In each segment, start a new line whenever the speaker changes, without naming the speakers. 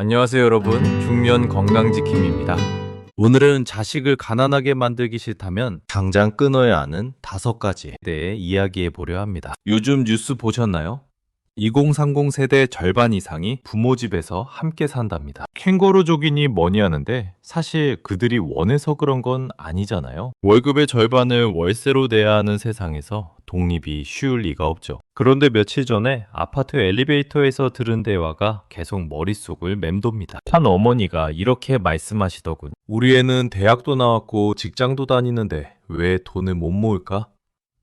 안녕하세요 여러분. 중년 건강지킴입니다. 오늘은 자식을 가난하게 만들기 싫다면 당장 끊어야 하는 다섯 가지에 대해 이야기해 보려 합니다. 요즘 뉴스 보셨나요? 2030 세대 절반 이상이 부모 집에서 함께 산답니다. 캥거루족이니 뭐니 하는데 사실 그들이 원해서 그런 건 아니잖아요. 월급의 절반을 월세로 내야 하는 세상에서 독립이 쉬울 리가 없죠. 그런데 며칠 전에 아파트 엘리베이터에서 들은 대화가 계속 머릿속을 맴돕니다. 한 어머니가 이렇게 말씀하시더군. 우리 애는 대학도 나왔고 직장도 다니는데 왜 돈을 못 모을까?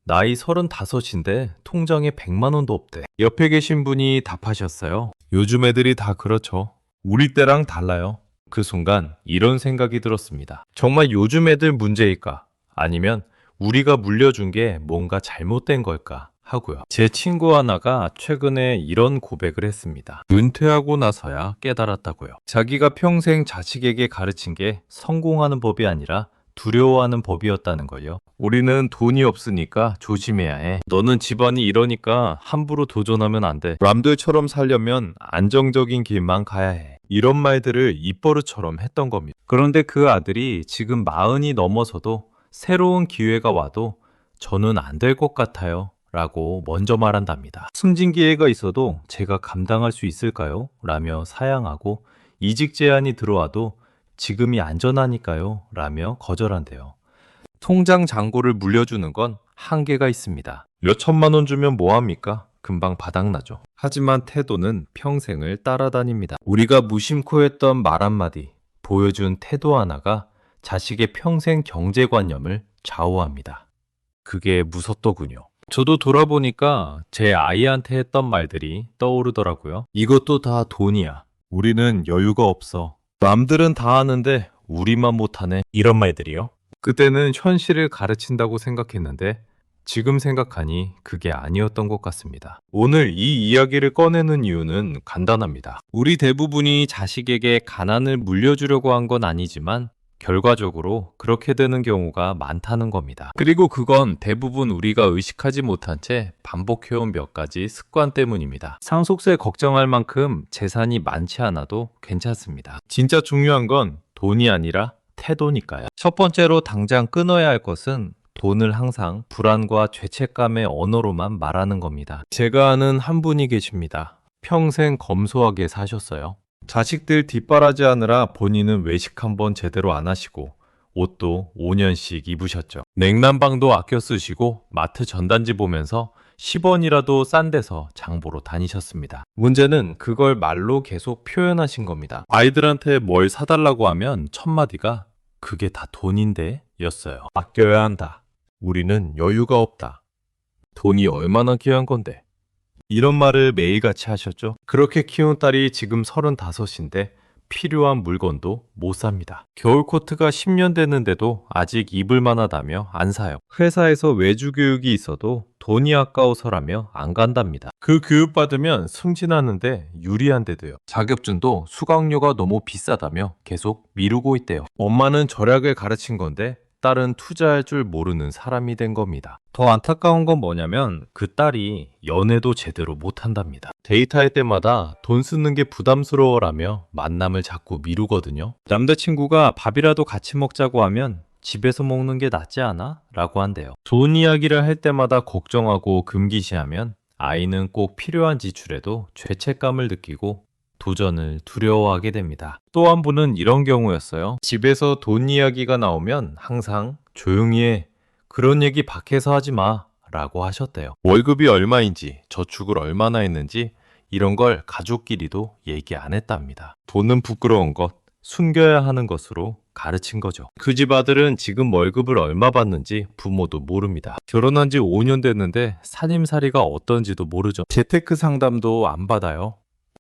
나이 35인데 통장에 100만 원도 없대. 옆에 계신 분이 답하셨어요. 요즘 애들이 다 그렇죠. 우리 때랑 달라요. 그 순간 이런 생각이 들었습니다. 정말 요즘 애들 문제일까? 아니면 우리가 물려준 게 뭔가 잘못된 걸까? 하고요. 제 친구 하나가 최근에 이런 고백을 했습니다. 은퇴하고 나서야 깨달았다고요. 자기가 평생 자식에게 가르친 게 성공하는 법이 아니라 두려워하는 법이었다는 걸요. 우리는 돈이 없으니까 조심해야 해. 너는 집안이 이러니까 함부로 도전하면 안 돼. 람들처럼 살려면 안정적인 길만 가야 해. 이런 말들을 입버릇처럼 했던 겁니다. 그런데 그 아들이 지금 마흔이 넘어서도 새로운 기회가 와도 저는 안 될 것 같아요. 라고 먼저 말한답니다. 승진 기회가 있어도 제가 감당할 수 있을까요? 라며 사양하고 이직 제안이 들어와도 지금이 안전하니까요. 라며 거절한대요. 통장 잔고를 물려주는 건 한계가 있습니다. 몇 천만 원 주면 뭐합니까? 금방 바닥나죠. 하지만 태도는 평생을 따라다닙니다. 우리가 무심코 했던 말 한마디, 보여준 태도 하나가 자식의 평생 경제관념을 좌우합니다. 그게 무섭더군요. 저도 돌아보니까 제 아이한테 했던 말들이 떠오르더라고요. 이것도 다 돈이야. 우리는 여유가 없어. 남들은 다 하는데 우리만 못하네. 이런 말들이요. 그때는 현실을 가르친다고 생각했는데 지금 생각하니 그게 아니었던 것 같습니다. 오늘 이 이야기를 꺼내는 이유는 간단합니다. 우리 대부분이 자식에게 가난을 물려주려고 한 건 아니지만 결과적으로 그렇게 되는 경우가 많다는 겁니다. 그리고 그건 대부분 우리가 의식하지 못한 채 반복해온 몇 가지 습관 때문입니다. 상속세 걱정할 만큼 재산이 많지 않아도 괜찮습니다. 진짜 중요한 건 돈이 아니라 태도니까요. 첫 번째로 당장 끊어야 할 것은 돈을 항상 불안과 죄책감의 언어로만 말하는 겁니다. 제가 아는 한 분이 계십니다. 평생 검소하게 사셨어요. 자식들 뒷바라지 하느라 본인은 외식 한번 제대로 안 하시고 옷도 5년씩 입으셨죠. 냉난방도 아껴 쓰시고 마트 전단지 보면서 10원이라도 싼 데서 장보러 다니셨습니다. 문제는 그걸 말로 계속 표현하신 겁니다. 아이들한테 뭘 사달라고 하면 첫 마디가 그게 다 돈인데 였어요. 아껴야 한다. 우리는 여유가 없다. 돈이 얼마나 귀한 건데. 이런 말을 매일같이 하셨죠. 그렇게 키운 딸이 지금 35인데 필요한 물건도 못 삽니다. 겨울 코트가 10년 됐는데도 아직 입을 만하다며 안 사요. 회사에서 외주 교육이 있어도 돈이 아까워서라며 안 간답니다. 그 교육 받으면 승진하는데 유리한데도요. 자격증도 수강료가 너무 비싸다며 계속 미루고 있대요. 엄마는 절약을 가르친 건데 딸은 투자할 줄 모르는 사람이 된 겁니다. 더 안타까운 건 뭐냐면 그 딸이 연애도 제대로 못한답니다. 데이트할 때마다 돈 쓰는 게 부담스러워라며 만남을 자꾸 미루거든요. 남자친구가 밥이라도 같이 먹자고 하면 집에서 먹는 게 낫지 않아? 라고 한대요. 돈 이야기를 할 때마다 걱정하고 금기시하면 아이는 꼭 필요한 지출에도 죄책감을 느끼고 도전을 두려워하게 됩니다. 또 한 분은 이런 경우였어요. 집에서 돈 이야기가 나오면 항상 조용히 해. 그런 얘기 밖에서 하지 마. 라고 하셨대요. 월급이 얼마인지, 저축을 얼마나 했는지, 이런 걸 가족끼리도 얘기 안 했답니다. 돈은 부끄러운 것, 숨겨야 하는 것으로 가르친 거죠. 그 집 아들은 지금 월급을 얼마 받는지 부모도 모릅니다. 결혼한 지 5년 됐는데 살림살이가 어떤지도 모르죠. 재테크 상담도 안 받아요.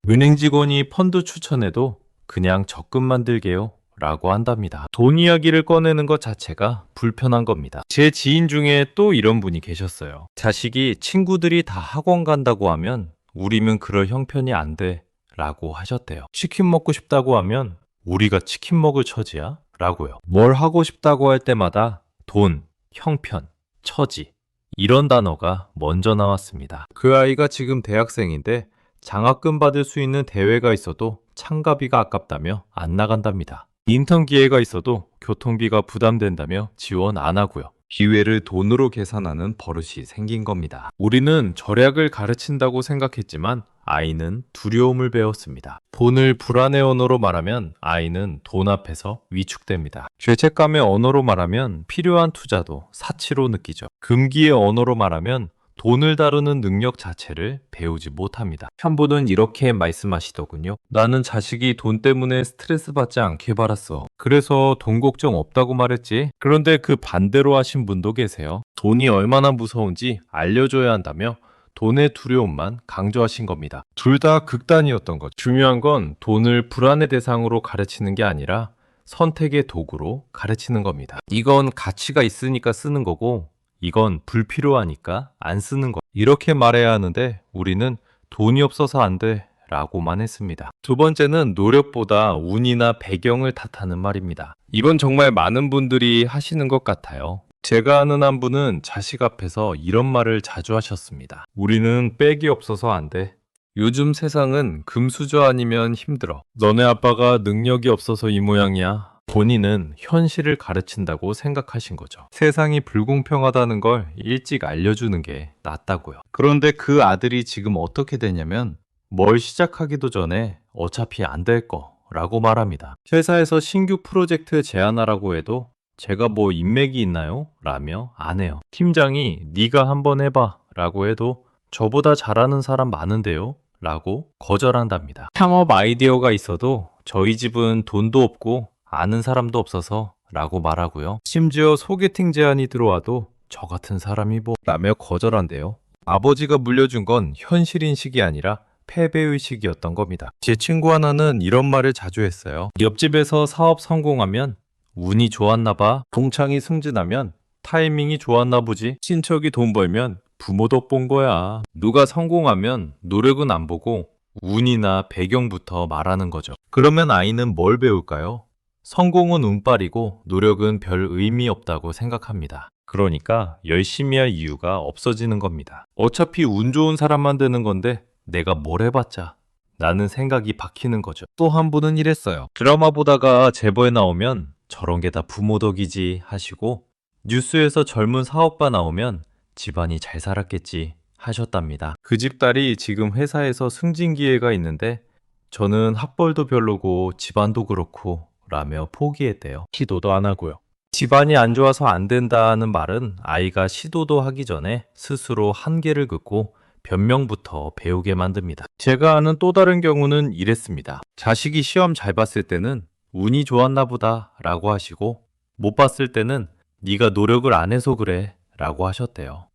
은행 직원이 펀드 추천해도 그냥 적금 만 들게요. 라고 한답니다. 돈 이야기를 꺼내는 것 자체가 불편한 겁니다. 제 지인 중에 또 이런 분이 계셨어요. 자식이 친구들이 다 학원 간다고 하면 우리는 그럴 형편이 안 돼. 라고 하셨대요. 치킨 먹고 싶다고 하면 우리가 치킨 먹을 처지야? 라고요. 뭘 하고 싶다고 할 때마다 돈, 형편, 처지 이런 단어가 먼저 나왔습니다. 그 아이가 지금 대학생인데 장학금 받을 수 있는 대회가 있어도 참가비가 아깝다며 안 나간답니다. 인턴 기회가 있어도 교통비가 부담된다며 지원 안 하고요. 기회를 돈으로 계산하는 버릇이 생긴 겁니다. 우리는 절약을 가르친다고 생각했지만 아이는 두려움을 배웠습니다. 돈을 불안의 언어로 말하면 아이는 돈 앞에서 위축됩니다. 죄책감의 언어로 말하면 필요한 투자도 사치로 느끼죠. 금기의 언어로 말하면 돈을 다루는 능력 자체를 배우지 못합니다. 한 분은 이렇게 말씀하시더군요. 나는 자식이 돈 때문에 스트레스 받지 않게 바랐어. 그래서 돈 걱정 없다고 말했지. 그런데 그 반대로 하신 분도 계세요. 돈이 얼마나 무서운지 알려줘야 한다며 돈의 두려움만 강조하신 겁니다. 둘 다 극단이었던 거죠. 중요한 건 돈을 불안의 대상으로 가르치는 게 아니라 선택의 도구로 가르치는 겁니다. 이건 가치가 있으니까 쓰는 거고 이건 불필요하니까 안 쓰는 거. 이렇게 말해야 하는데 우리는 돈이 없어서 안 돼. 라고만 했습니다. 두 번째는 노력보다 운이나 배경을 탓하는 말입니다. 이건 정말 많은 분들이 하시는 것 같아요. 제가 아는 한 분은 자식 앞에서 이런 말을 자주 하셨습니다. 우리는 백이 없어서 안 돼. 요즘 세상은 금수저 아니면 힘들어. 너네 아빠가 능력이 없어서 이 모양이야. 본인은 현실을 가르친다고 생각하신 거죠. 세상이 불공평하다는 걸 일찍 알려주는 게 낫다고요. 그런데 그 아들이 지금 어떻게 되냐면 뭘 시작하기도 전에 어차피 안 될 거라고 말합니다. 회사에서 신규 프로젝트 제안하라고 해도 제가 뭐 인맥이 있나요? 라며 안 해요. 팀장이 네가 한번 해봐 라고 해도 저보다 잘하는 사람 많은데요? 라고 거절한답니다. 창업 아이디어가 있어도 저희 집은 돈도 없고 아는 사람도 없어서 라고 말하고요. 심지어 소개팅 제안이 들어와도 저 같은 사람이 뭐 라며 거절한대요. 아버지가 물려준 건 현실인식이 아니라 패배의식이었던 겁니다. 제 친구 하나는 이런 말을 자주 했어요. 옆집에서 사업 성공하면 운이 좋았나 봐. 동창이 승진하면 타이밍이 좋았나 보지. 친척이 돈 벌면 부모 덕본 거야. 누가 성공하면 노력은 안 보고 운이나 배경부터 말하는 거죠. 그러면 아이는 뭘 배울까요? 성공은 운빨이고 노력은 별 의미 없다고 생각합니다. 그러니까 열심히 할 이유가 없어지는 겁니다. 어차피 운 좋은 사람만 되는 건데 내가 뭘 해봤자 나는 생각이 박히는 거죠. 또 한 분은 이랬어요. 드라마 보다가 제보에 나오면 저런 게 다 부모 덕이지 하시고 뉴스에서 젊은 사업가 나오면 집안이 잘 살았겠지 하셨답니다. 그 집 딸이 지금 회사에서 승진 기회가 있는데 저는 학벌도 별로고 집안도 그렇고 라며 포기했대요. 시도도 안 하고요. 집안이 안 좋아서 안 된다는 말은 아이가 시도도 하기 전에 스스로 한계를 긋고 변명부터 배우게 만듭니다. 제가 아는 또 다른 경우는 이랬습니다. 자식이 시험 잘 봤을 때는 운이 좋았나 보다 라고 하시고 못 봤을 때는 네가 노력을 안 해서 그래 라고 하셨대요.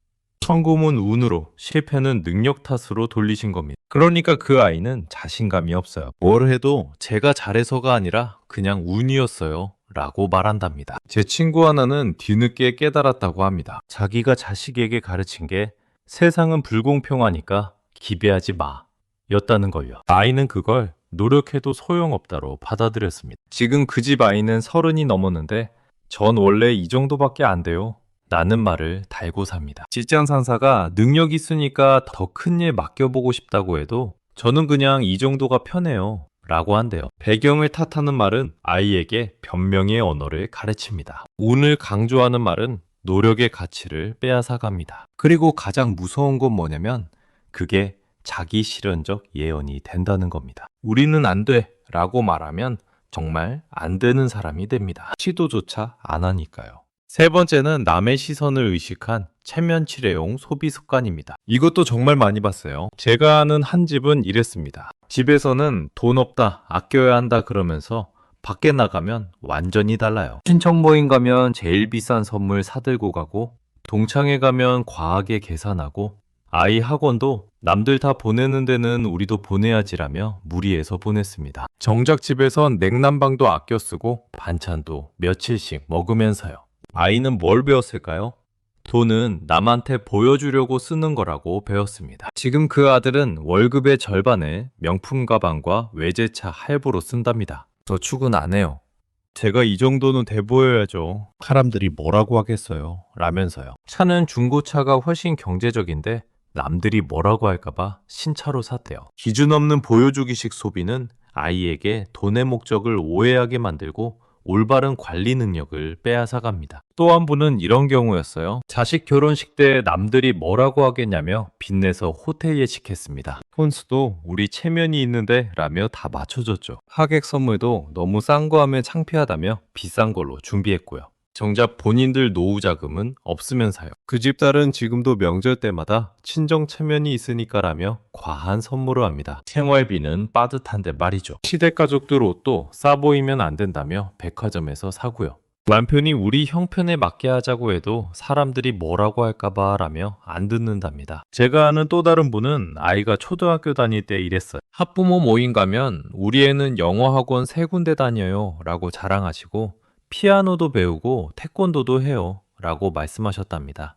성공은 운으로 실패는 능력 탓으로 돌리신 겁니다. 그러니까 그 아이는 자신감이 없어요. 뭘 해도 제가 잘해서가 아니라 그냥 운이었어요. 라고 말한답니다. 제 친구 하나는 뒤늦게 깨달았다고 합니다. 자기가 자식에게 가르친 게 세상은 불공평하니까 기대하지 마. 였다는 걸요. 아이는 그걸 노력해도 소용없다로 받아들였습니다. 지금 그 집 아이는 서른이 넘었는데 전 원래 이 정도밖에 안 돼요. 라는 말을 달고 삽니다. 직장 상사가 능력 있으니까 더 큰 일 맡겨보고 싶다고 해도 저는 그냥 이 정도가 편해요. 라고 한대요. 배경을 탓하는 말은 아이에게 변명의 언어를 가르칩니다. 운을 강조하는 말은 노력의 가치를 빼앗아 갑니다. 그리고 가장 무서운 건 뭐냐면 그게 자기 실현적 예언이 된다는 겁니다. 우리는 안 돼. 라고 말하면 정말 안 되는 사람이 됩니다. 시도조차 안 하니까요. 세 번째는 남의 시선을 의식한 체면 치레용 소비 습관입니다. 이것도 정말 많이 봤어요. 제가 아는 한 집은 이랬습니다. 집에서는 돈 없다, 아껴야 한다 그러면서 밖에 나가면 완전히 달라요. 친척 모임 가면 제일 비싼 선물 사들고 가고, 동창회 가면 과하게 계산하고, 아이 학원도 남들 다 보내는 데는 우리도 보내야지라며 무리해서 보냈습니다. 정작 집에선 냉난방도 아껴 쓰고 반찬도 며칠씩 먹으면서요. 아이는 뭘 배웠을까요? 돈은 남한테 보여주려고 쓰는 거라고 배웠습니다. 지금 그 아들은 월급의 절반을 명품 가방과 외제차 할부로 쓴답니다. 저 출근 안 해요. 제가 이 정도는 돼 보여야죠. 사람들이 뭐라고 하겠어요. 라면서요. 차는 중고차가 훨씬 경제적인데 남들이 뭐라고 할까봐 신차로 샀대요. 기준 없는 보여주기식 소비는 아이에게 돈의 목적을 오해하게 만들고 올바른 관리 능력을 빼앗아갑니다. 또 한 분은 이런 경우였어요. 자식 결혼식 때 남들이 뭐라고 하겠냐며 빚내서 호텔 예식했습니다. 혼수도 우리 체면이 있는데 라며 다 맞춰줬죠. 하객 선물도 너무 싼 거 하면 창피하다며 비싼 걸로 준비했고요. 정작 본인들 노후 자금은 없으면서요. 그 집 딸은 지금도 명절 때마다 친정 체면이 있으니까라며 과한 선물을 합니다. 생활비는 빠듯한데 말이죠. 시댁 가족들 옷도 싸 보이면 안 된다며 백화점에서 사고요. 남편이 우리 형편에 맞게 하자고 해도 사람들이 뭐라고 할까봐 라며 안 듣는답니다. 제가 아는 또 다른 분은 아이가 초등학교 다닐 때 이랬어요. 학부모 모임 가면 우리 애는 영어 학원 세 군데 다녀요 라고 자랑하시고 피아노도 배우고 태권도도 해요. 라고 말씀하셨답니다.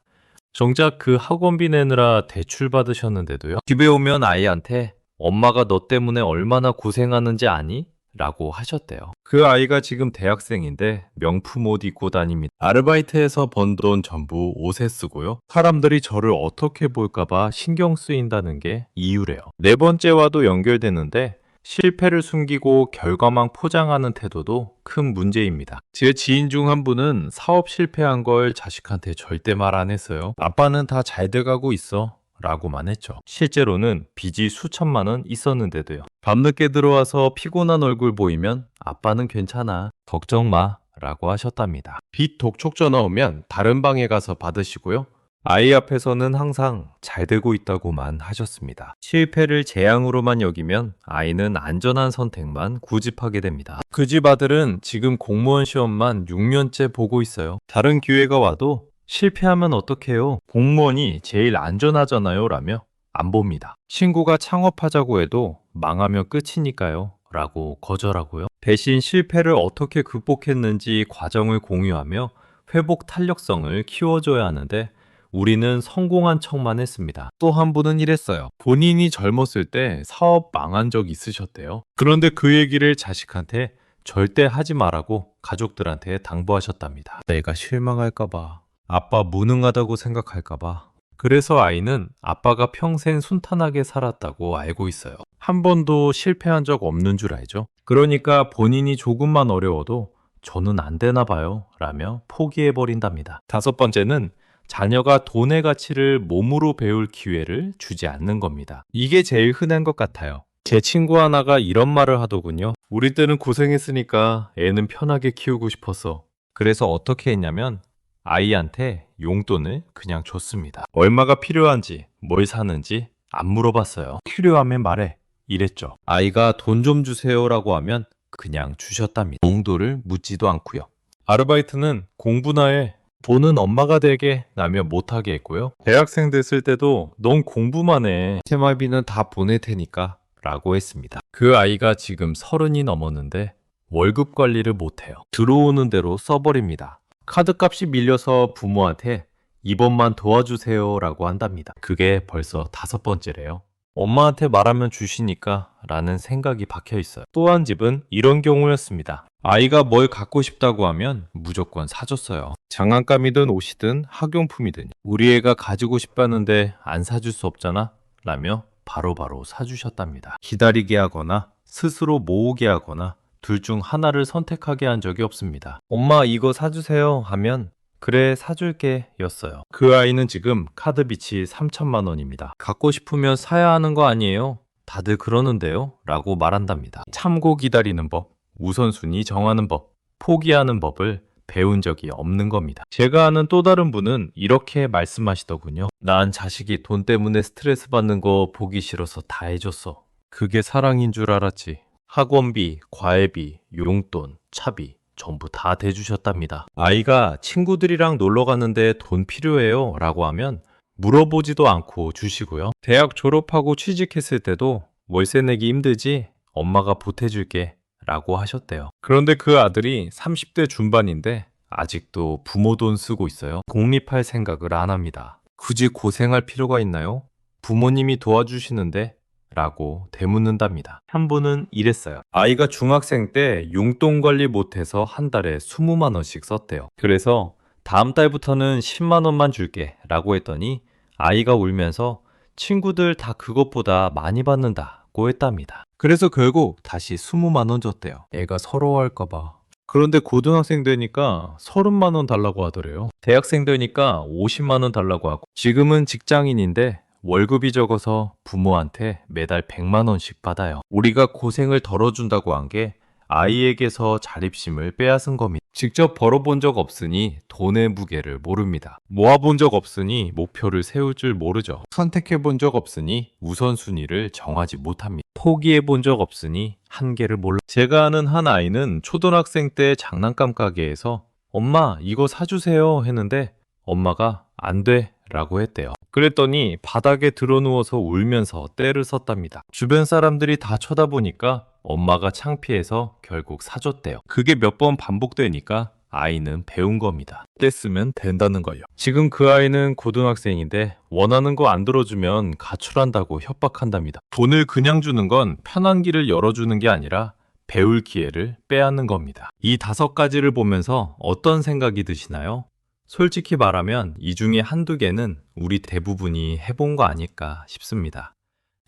정작 그 학원비 내느라 대출 받으셨는데도요. 집에 오면 아이한테 엄마가 너 때문에 얼마나 고생하는지 아니? 라고 하셨대요. 그 아이가 지금 대학생인데 명품 옷 입고 다닙니다. 아르바이트에서 번 돈 전부 옷에 쓰고요. 사람들이 저를 어떻게 볼까봐 신경 쓰인다는 게 이유래요. 네 번째와도 연결되는데 실패를 숨기고 결과만 포장하는 태도도 큰 문제입니다. 제 지인 중 한 분은 사업 실패한 걸 자식한테 절대 말 안 했어요. 아빠는 다 잘 돼가고 있어. 라고만 했죠. 실제로는 빚이 수천만 원 있었는데도요. 밤늦게 들어와서 피곤한 얼굴 보이면 아빠는 괜찮아. 걱정 마. 라고 하셨답니다. 빚 독촉 전화 오면 다른 방에 가서 받으시고요. 아이 앞에서는 항상 잘 되고 있다고만 하셨습니다. 실패를 재앙으로만 여기면 아이는 안전한 선택만 고집하게 됩니다. 그 집 아들은 지금 공무원 시험만 6년째 보고 있어요. 다른 기회가 와도 실패하면 어떡해요? 공무원이 제일 안전하잖아요. 라며 안 봅니다. 친구가 창업하자고 해도 망하면 끝이니까요. 라고 거절하고요. 대신 실패를 어떻게 극복했는지 과정을 공유하며 회복 탄력성을 키워줘야 하는데 우리는 성공한 척만 했습니다. 또 한 분은 이랬어요. 본인이 젊었을 때 사업 망한 적 있으셨대요. 그런데 그 얘기를 자식한테 절대 하지 말라고 가족들한테 당부하셨답니다. 내가 실망할까봐, 아빠 무능하다고 생각할까봐. 그래서 아이는 아빠가 평생 순탄하게 살았다고 알고 있어요. 한 번도 실패한 적 없는 줄 알죠. 그러니까 본인이 조금만 어려워도 저는 안 되나 봐요. 라며 포기해버린답니다. 다섯 번째는 자녀가 돈의 가치를 몸으로 배울 기회를 주지 않는 겁니다. 이게 제일 흔한 것 같아요. 제 친구 하나가 이런 말을 하더군요. 우리 때는 고생했으니까 애는 편하게 키우고 싶었어. 그래서 어떻게 했냐면 아이한테 용돈을 그냥 줬습니다. 얼마가 필요한지, 뭘 사는지 안 물어봤어요. 필요하면 말해. 이랬죠. 아이가 돈 좀 주세요라고 하면 그냥 주셨답니다. 용도를 묻지도 않고요. 아르바이트는 공부나 해. 돈은 엄마가 되게 라며 못하게 했고요. 대학생 됐을 때도 넌 공부만 해. 생활비는 다 보낼 테니까 라고 했습니다. 그 아이가 지금 서른이 넘었는데 월급 관리를 못해요. 들어오는 대로 써버립니다. 카드값이 밀려서 부모한테 이번만 도와주세요 라고 한답니다. 그게 벌써 다섯 번째래요. 엄마한테 말하면 주시니까 라는 생각이 박혀 있어요. 또 한 집은 이런 경우였습니다. 아이가 뭘 갖고 싶다고 하면 무조건 사줬어요. 장난감이든 옷이든 학용품이든 우리 애가 가지고 싶다는데 안 사줄 수 없잖아? 라며 바로바로 사주셨답니다. 기다리게 하거나 스스로 모으게 하거나 둘 중 하나를 선택하게 한 적이 없습니다. 엄마 이거 사주세요 하면 그래 사줄게 였어요. 그 아이는 지금 카드 빚이 3천만 원입니다. 갖고 싶으면 사야 하는 거 아니에요? 다들 그러는데요? 라고 말한답니다. 참고 기다리는 법, 우선순위 정하는 법, 포기하는 법을 배운 적이 없는 겁니다. 제가 아는 또 다른 분은 이렇게 말씀하시더군요. 난 자식이 돈 때문에 스트레스 받는 거 보기 싫어서 다 해줬어. 그게 사랑인 줄 알았지. 학원비, 과외비, 용돈, 차비 전부 다 대주셨답니다. 아이가 친구들이랑 놀러 갔는데 돈 필요해요 라고 하면 물어보지도 않고 주시고요. 대학 졸업하고 취직했을 때도 월세 내기 힘들지 엄마가 보태줄게 라고 하셨대요. 그런데 그 아들이 30대 중반인데 아직도 부모 돈 쓰고 있어요. 독립할 생각을 안 합니다. 굳이 고생할 필요가 있나요? 부모님이 도와주시는데 라고 되묻는답니다. 한 분은 이랬어요. 아이가 중학생 때 용돈 관리 못해서 한 달에 20만 원씩 썼대요. 그래서 다음 달부터는 10만 원만 줄게 라고 했더니 아이가 울면서 친구들 다 그것보다 많이 받는다고 했답니다. 그래서 결국 다시 20만 원 줬대요. 애가 서러워할까봐. 그런데 고등학생 되니까 30만 원 달라고 하더래요. 대학생 되니까 50만 원 달라고 하고 지금은 직장인인데 월급이 적어서 부모한테 매달 100만 원씩 받아요. 우리가 고생을 덜어준다고 한 게 아이에게서 자립심을 빼앗은 겁니다. 직접 벌어본 적 없으니 돈의 무게를 모릅니다. 모아본 적 없으니 목표를 세울 줄 모르죠. 선택해 본 적 없으니 우선순위를 정하지 못합니다. 포기해 본 적 없으니 한계를 몰라. 제가 아는 한 아이는 초등학생 때 장난감 가게에서 엄마 이거 사주세요 했는데 엄마가 안 돼. 라고 했대요. 그랬더니 바닥에 드러누워서 울면서 떼를 썼답니다. 주변 사람들이 다 쳐다보니까 엄마가 창피해서 결국 사줬대요. 그게 몇 번 반복되니까 아이는 배운 겁니다. 떼 쓰면 된다는 거요. 지금 그 아이는 고등학생인데 원하는 거 안 들어주면 가출한다고 협박한답니다. 돈을 그냥 주는 건 편한 길을 열어주는 게 아니라 배울 기회를 빼앗는 겁니다. 이 다섯 가지를 보면서 어떤 생각이 드시나요? 솔직히 말하면 이 중에 한두 개는 우리 대부분이 해본 거 아닐까 싶습니다.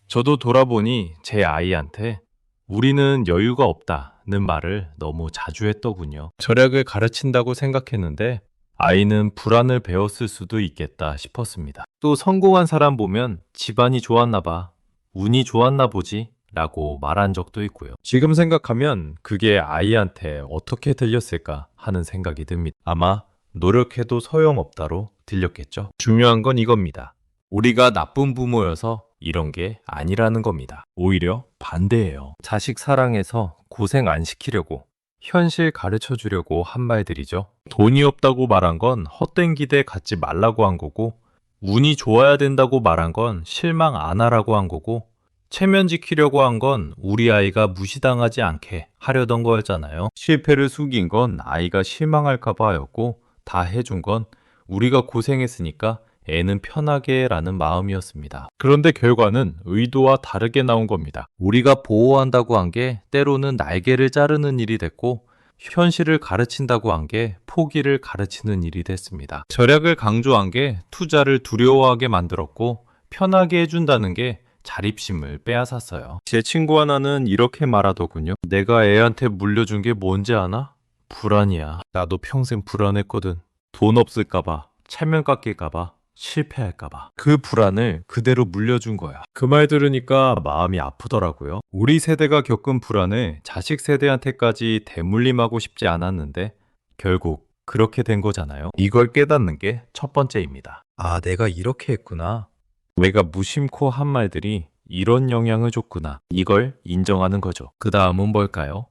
저도 돌아보니 제 아이한테 우리는 여유가 없다는 말을 너무 자주 했더군요. 절약을 가르친다고 생각했는데 아이는 불안을 배웠을 수도 있겠다 싶었습니다. 또 성공한 사람 보면 집안이 좋았나 봐. 운이 좋았나 보지. 라고 말한 적도 있고요. 지금 생각하면 그게 아이한테 어떻게 들렸을까 하는 생각이 듭니다. 아마 노력해도 소용없다로 들렸겠죠. 중요한 건 이겁니다. 우리가 나쁜 부모여서 이런 게 아니라는 겁니다. 오히려 반대예요. 자식 사랑해서 고생 안 시키려고 현실 가르쳐 주려고 한 말들이죠. 돈이 없다고 말한 건 헛된 기대 갖지 말라고 한 거고 운이 좋아야 된다고 말한 건 실망 안 하라고 한 거고 체면 지키려고 한 건 우리 아이가 무시당하지 않게 하려던 거였잖아요. 실패를 숙인 건 아이가 실망할까 봐였고 다 해준 건 우리가 고생했으니까 애는 편하게 라는 마음이었습니다. 그런데 결과는 의도와 다르게 나온 겁니다. 우리가 보호한다고 한 게 때로는 날개를 자르는 일이 됐고 현실을 가르친다고 한 게 포기를 가르치는 일이 됐습니다. 절약을 강조한 게 투자를 두려워하게 만들었고 편하게 해준다는 게 자립심을 빼앗았어요. 제 친구 하나는 이렇게 말하더군요. 내가 애한테 물려준 게 뭔지 아나? 불안이야. 나도 평생 불안했거든. 돈 없을까봐, 체면 깎일까봐, 실패할까봐. 그 불안을 그대로 물려준 거야. 그 말 들으니까 마음이 아프더라고요. 우리 세대가 겪은 불안을 자식 세대한테까지 대물림하고 싶지 않았는데 결국 그렇게 된 거잖아요. 이걸 깨닫는 게 첫 번째입니다. 아, 내가 이렇게 했구나. 내가 무심코 한 말들이 이런 영향을 줬구나. 이걸 인정하는 거죠. 그 다음은 뭘까요?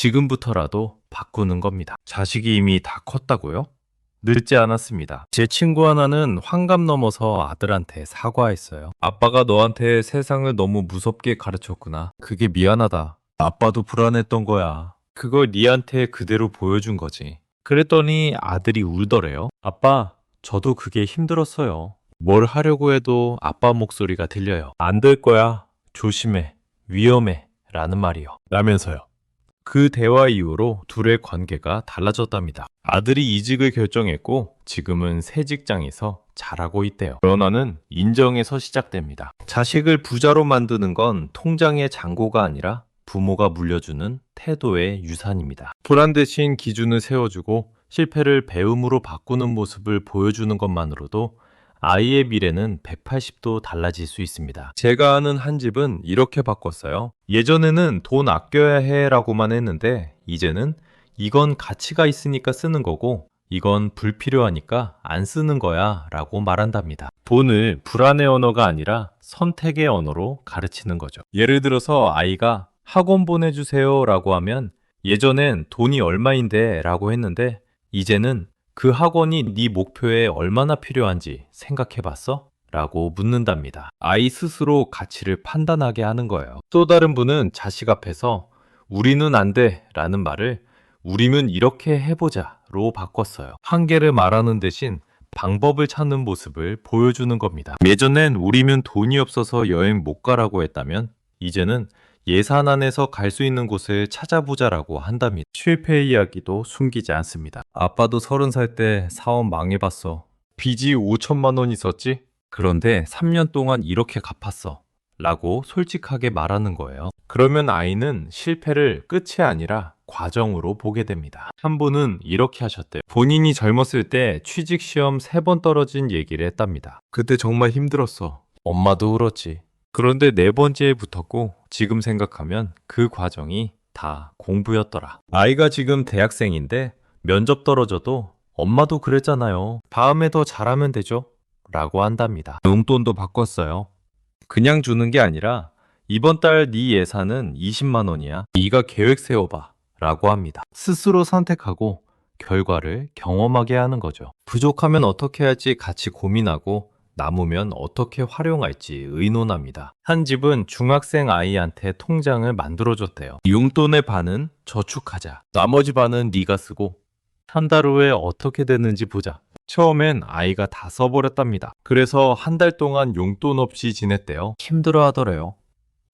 지금부터라도 바꾸는 겁니다. 자식이 이미 다 컸다고요? 늦지 않았습니다. 제 친구 하나는 환갑 넘어서 아들한테 사과했어요. 아빠가 너한테 세상을 너무 무섭게 가르쳤구나. 그게 미안하다. 아빠도 불안했던 거야. 그걸 니한테 그대로 보여준 거지. 그랬더니 아들이 울더래요. 아빠, 저도 그게 힘들었어요. 뭘 하려고 해도 아빠 목소리가 들려요. 안 될 거야. 조심해. 위험해. 라는 말이요. 라면서요. 그 대화 이후로 둘의 관계가 달라졌답니다. 아들이 이직을 결정했고 지금은 새 직장에서 잘하고 있대요. 변화는 인정에서 시작됩니다. 자식을 부자로 만드는 건 통장의 잔고가 아니라 부모가 물려주는 태도의 유산입니다. 불안 대신 기준을 세워주고 실패를 배움으로 바꾸는 모습을 보여주는 것만으로도 아이의 미래는 180도 달라질 수 있습니다. 제가 아는 한 집은 이렇게 바꿨어요. 예전에는 돈 아껴야 해 라고만 했는데 이제는 이건 가치가 있으니까 쓰는 거고 이건 불필요하니까 안 쓰는 거야 라고 말한답니다. 돈을 불안의 언어가 아니라 선택의 언어로 가르치는 거죠. 예를 들어서 아이가 학원 보내주세요 라고 하면 예전엔 돈이 얼마인데 라고 했는데 이제는 그 학원이 네 목표에 얼마나 필요한지 생각해 봤어? 라고 묻는답니다. 아이 스스로 가치를 판단하게 하는 거예요. 또 다른 분은 자식 앞에서 우리는 안 돼 라는 말을 우리는 이렇게 해보자 로 바꿨어요. 한계를 말하는 대신 방법을 찾는 모습을 보여주는 겁니다. 예전엔 우리는 돈이 없어서 여행 못 가라고 했다면 이제는 예산 안에서 갈 수 있는 곳을 찾아보자라고 한답니다. 실패 이야기도 숨기지 않습니다. 아빠도 서른 살 때 사업 망해봤어. 빚이 5천만 원 있었지? 그런데 3년 동안 이렇게 갚았어. 라고 솔직하게 말하는 거예요. 그러면 아이는 실패를 끝이 아니라 과정으로 보게 됩니다. 한 분은 이렇게 하셨대요. 본인이 젊었을 때 취직 시험 3번 떨어진 얘기를 했답니다. 그때 정말 힘들었어. 엄마도 울었지. 그런데 네 번째에 붙었고 지금 생각하면 그 과정이 다 공부였더라. 아이가 지금 대학생인데 면접 떨어져도 엄마도 그랬잖아요. 다음에 더 잘하면 되죠. 라고 한답니다. 용돈도 바꿨어요. 그냥 주는 게 아니라 이번 달 네 예산은 20만 원이야. 네가 계획 세워봐. 라고 합니다. 스스로 선택하고 결과를 경험하게 하는 거죠. 부족하면 어떻게 할지 같이 고민하고 남으면 어떻게 활용할지 의논합니다. 한 집은 중학생 아이한테 통장을 만들어줬대요. 용돈의 반은 저축하자. 나머지 반은 네가 쓰고 한 달 후에 어떻게 되는지 보자. 처음엔 아이가 다 써버렸답니다. 그래서 한 달 동안 용돈 없이 지냈대요. 힘들어 하더래요.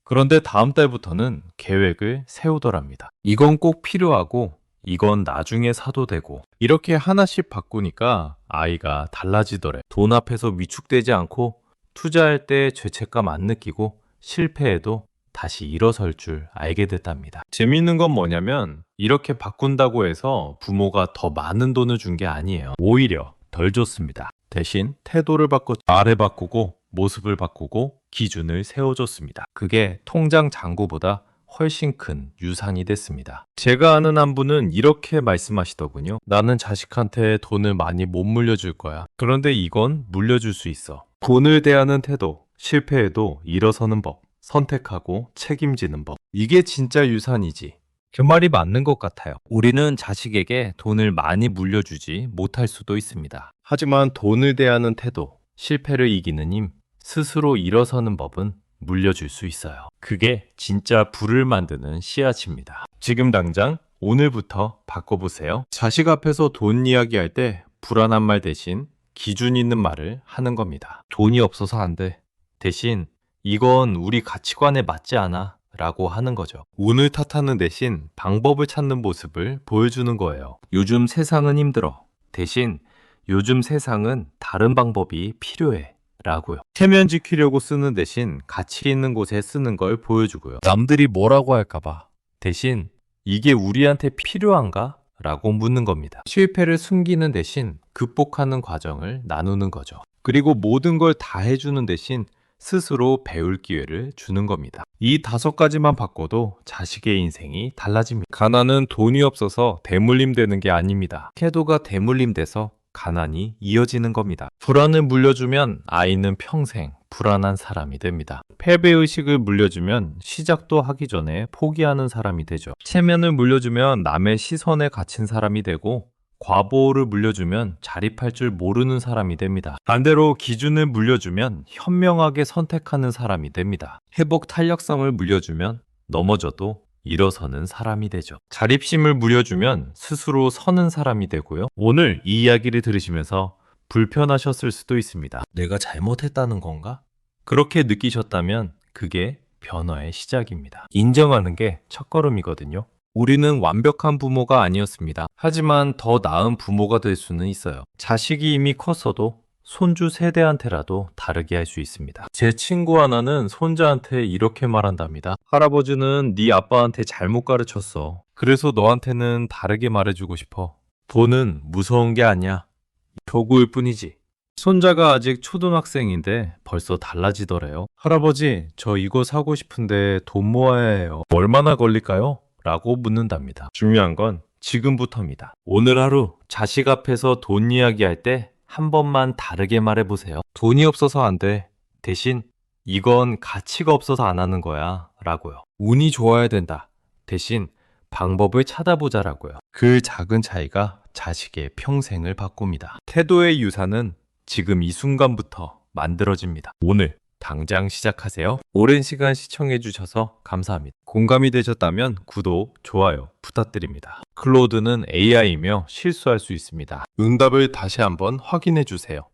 그런데 다음 달부터는 계획을 세우더랍니다. 이건 꼭 필요하고 이건 나중에 사도 되고 이렇게 하나씩 바꾸니까 아이가 달라지더래. 돈 앞에서 위축되지 않고 투자할 때 죄책감 안 느끼고 실패해도 다시 일어설 줄 알게 됐답니다. 재미있는 건 뭐냐면 이렇게 바꾼다고 해서 부모가 더 많은 돈을 준 게 아니에요. 오히려 덜 줬습니다. 대신 태도를 바꿔 말을 바꾸고 모습을 바꾸고 기준을 세워줬습니다. 그게 통장 잔고보다 훨씬 큰 유산이 됐습니다. 제가 아는 한 분은 이렇게 말씀하시더군요. 나는 자식한테 돈을 많이 못 물려줄 거야. 그런데 이건 물려줄 수 있어. 돈을 대하는 태도, 실패해도 일어서는 법, 선택하고 책임지는 법. 이게 진짜 유산이지. 그 말이 맞는 것 같아요. 우리는 자식에게 돈을 많이 물려주지 못할 수도 있습니다. 하지만 돈을 대하는 태도, 실패를 이기는 힘, 스스로 일어서는 법은 물려줄 수 있어요. 그게 진짜 불을 만드는 씨앗입니다. 지금 당장 오늘부터 바꿔보세요. 자식 앞에서 돈 이야기할 때 불안한 말 대신 기준 있는 말을 하는 겁니다. 돈이 없어서 안 돼. 대신 이건 우리 가치관에 맞지 않아. 라고 하는 거죠. 운을 탓하는 대신 방법을 찾는 모습을 보여주는 거예요. 요즘 세상은 힘들어. 대신 요즘 세상은 다른 방법이 필요해. 라고요. 체면 지키려고 쓰는 대신 가치 있는 곳에 쓰는 걸 보여주고요. 남들이 뭐라고 할까봐. 대신 이게 우리한테 필요한가? 라고 묻는 겁니다. 실패를 숨기는 대신 극복하는 과정을 나누는 거죠. 그리고 모든 걸 다 해주는 대신 스스로 배울 기회를 주는 겁니다. 이 다섯 가지만 바꿔도 자식의 인생이 달라집니다. 가난은 돈이 없어서 대물림 되는 게 아닙니다. 태도가 대물림 돼서 가난이 이어지는 겁니다. 불안을 물려주면 아이는 평생 불안한 사람이 됩니다. 패배의식을 물려주면 시작도 하기 전에 포기하는 사람이 되죠. 체면을 물려주면 남의 시선에 갇힌 사람이 되고 과보호를 물려주면 자립할 줄 모르는 사람이 됩니다. 반대로 기준을 물려주면 현명하게 선택하는 사람이 됩니다. 회복 탄력성을 물려주면 넘어져도 일어서는 사람이 되죠. 자립심을 물려주면 스스로 서는 사람이 되고요. 오늘 이 이야기를 들으시면서 불편하셨을 수도 있습니다. 내가 잘못했다는 건가? 그렇게 느끼셨다면 그게 변화의 시작입니다. 인정하는 게 첫걸음이거든요. 우리는 완벽한 부모가 아니었습니다. 하지만 더 나은 부모가 될 수는 있어요. 자식이 이미 컸어도 손주 세대한테라도 다르게 할 수 있습니다. 제 친구 하나는 손자한테 이렇게 말한답니다. 할아버지는 네 아빠한테 잘못 가르쳤어. 그래서 너한테는 다르게 말해주고 싶어. 돈은 무서운 게 아니야. 도구일 뿐이지. 손자가 아직 초등학생인데 벌써 달라지더래요. 할아버지, 저 이거 사고 싶은데 돈 모아야 해요. 얼마나 걸릴까요? 라고 묻는답니다. 중요한 건 지금부터입니다. 오늘 하루 자식 앞에서 돈 이야기할 때 한 번만 다르게 말해보세요. 돈이 없어서 안 돼. 대신 이건 가치가 없어서 안 하는 거야. 라고요. 운이 좋아야 된다. 대신 방법을 찾아보자라고요. 그 작은 차이가 자식의 평생을 바꿉니다. 태도의 유산은 지금 이 순간부터 만들어집니다. 오늘 당장 시작하세요. 오랜 시간 시청해주셔서 감사합니다. 공감이 되셨다면 구독, 좋아요 부탁드립니다. 클로드는 AI이며 실수할 수 있습니다. 응답을 다시 한번 확인해 주세요.